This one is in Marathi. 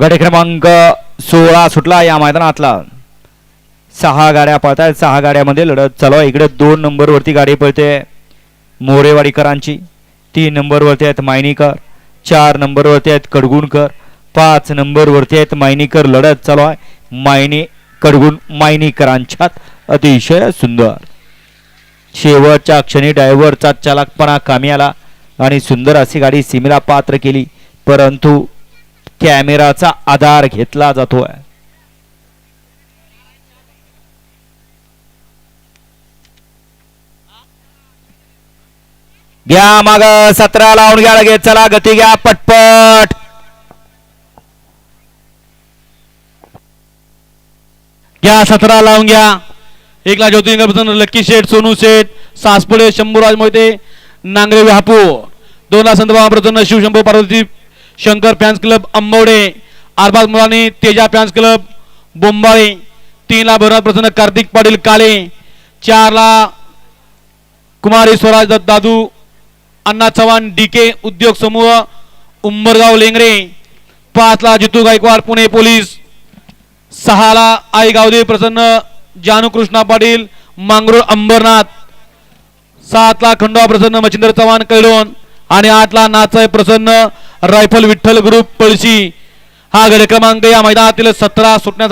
गट क्रमांक सोळा सुटला या मैदानातला. सहा गाड्या पळत सहा गाड्यामध्ये लढत चालू आहे. इकडे दोन नंबरवरती गाडी पळते मोरेवाडीकरांची. तीन नंबरवरती आहेत मायनीकर. चार नंबरवरती आहेत कडगुणकर. पाच नंबरवरती आहेत मायनीकर. लढत चालू आहे. मायनी कडगुण मायनीकरांच्यात. अतिशय सुंदर. शेवटच्या क्षणी ड्रायव्हरचा चालकपणा कामी आला आणि सुंदर अशी गाडी सीमेला पात्र केली. परंतु कॅमेराचा आधार घेतला जातोय. घ्या माग सतरा लावून घ्या लगेच चला गती घ्या पटपट. घ्या सतरा लावून घ्या. एकला ज्योतिंग प्रसन्न लक्की शेठ सोनू शेठ सासपुडे शंभूराज मोहिते नांगरे व्यापू दोनला संतबाबा शिव शिवशंभू पार्वती शंकर फॅन्स क्लब अंबवडे आरबाग मुलानी तेजा फॅन्स क्लब बोंबाळे तीनला भरनाथ प्रसन्न कार्तिक पाटील काळे चारला कुमारी स्वराज दत्त दादू अण्णा चव्हाण डीके उद्योग समूह उंबरगाव लेंगरे पाचला जितू गायकवाड पुणे पोलीस सहाला आई गावदेवी प्रसन्न जानू कृष्णा पाटील मांगरूळ अंबरनाथ सातला खंडोबा प्रसन्न मच्छिंद्र चव्हाण कैलोन आणि आठला नाचाय प्रसन्न रायफल विठ्ठल ग्रुप पळशी. हा गड क्रमांक या मैदानातील सतरा सुटण्याचा